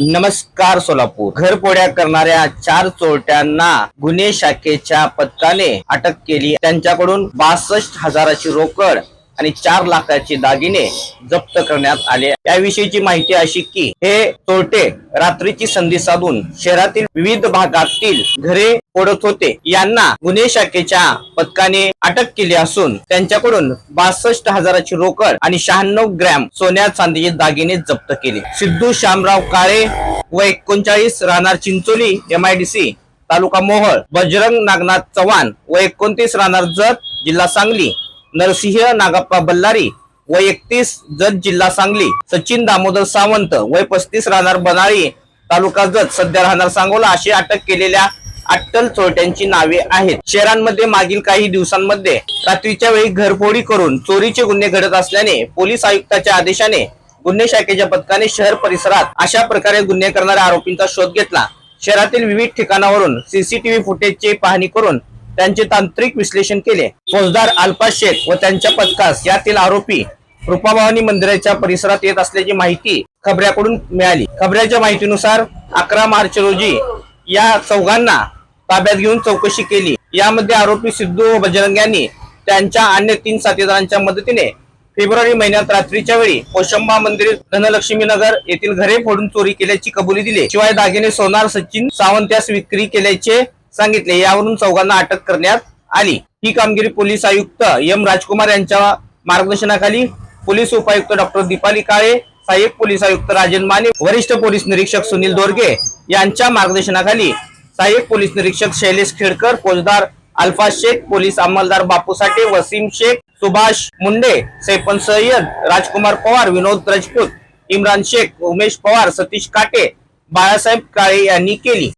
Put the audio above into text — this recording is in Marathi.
नमस्कार सोलापूर. घरपोड्या करणाऱ्या चार चोरट्यांना गुन्हे शाखेच्या पथकाने अटक केली. त्यांच्याकडून बासष्ट हजाराची रोकड आणि चार लाखाचे दागिने जप्त करण्यात आले. याविषयीची माहिती अशी की हे चोरटे रात्रीची संधी साधून शहरातील विविध भागातील घरे फोडत होते. यांना गुन्हे शाखेच्या पथकाने अटक केली असून त्यांच्याकडून बासष्ट हजाराची रोकड आणि शहाण्णव ग्रॅम सोन्या चांदीचे दागिने जप्त केले. सिद्धू श्यामराव काळे व एकोणचाळीस राहणार चिंचोली एमआयडीसी तालुका मोहळ बजरंग नागनाथ चव्हाण व एकोणतीस राहणार जत जिल्हा सांगली. नरसिंह नागप्पा बल्लारी व एकतीस जत जिल्हा सांगली. सचिन दामोदर सावंत वय पस्तीस राहणार बनाळी तालुका जत. सध्या राहणार सांगोला अशी अटक केलेल्या अट्टल चोरट्यांची नावे आहेत. शहरांमध्ये मागील काही दिवसांमध्ये रात्रीच्या वेळी घरफोडी करून चोरीचे गुन्हे घडत असल्याने पोलीस आयुक्ताच्या आदेशाने गुन्हे शाखेच्या पथकाने शहर परिसरात अशा प्रकारे गुन्हे करणाऱ्या आरोपींचा शोध घेतला. शहरातील विविध ठिकाणावरून सीसीटीव्ही फुटेजची पाहणी करून त्यांचे तांत्रिक विश्लेषण केले. फौजदार अल्फा शेख व त्यांच्या पथकास यातील आरोपी रूपाभवानी मंदिराच्या परिसरात येत असल्याची माहिती खबऱ्याकडून मिळाली. खबऱ्याच्या माहितीनुसार अकरा मार्च रोजी या चौघांना ताब्यात घेऊन चौकशी केली. यामध्ये आरोपी सिद्धू व बजरंग यांनी त्यांच्या अन्य तीन साथीदारांच्या मदतीने फेब्रुवारी महिन्यात रात्रीच्या वेळी कोशंबा मंदिर धनलक्ष्मी नगर येथील घरे फोडून चोरी केल्याची कबुली दिली. शिवाय दागिने सोनार सचिन सावंत यास विक्री केल्याचे सांगितले. यावरून चौघांना अटक करण्यात आली. ही कामगिरी पोलीस आयुक्त एम राजकुमार यांच्या मार्गदर्शनाखाली पोलीस उपायुक्त डॉक्टर दीपाली काळे सहाय्यक पोलीस आयुक्त राजन माने वरिष्ठ पोलीस निरीक्षक सुनील दोरगे यांच्या मार्गदर्शनाखाली सहाय्यक पोलीस निरीक्षक शैलेश खेडकर फौजदार अल्फा शेख पोलीस अंमलदार बापू साठे वसीम शेख सुभाष मुंडे सैपन सय्यद राजकुमार पवार विनोद राजपूत इम्रान शेख उमेश पवार सतीश काटे बाळासाहेब काळे यांनी केली.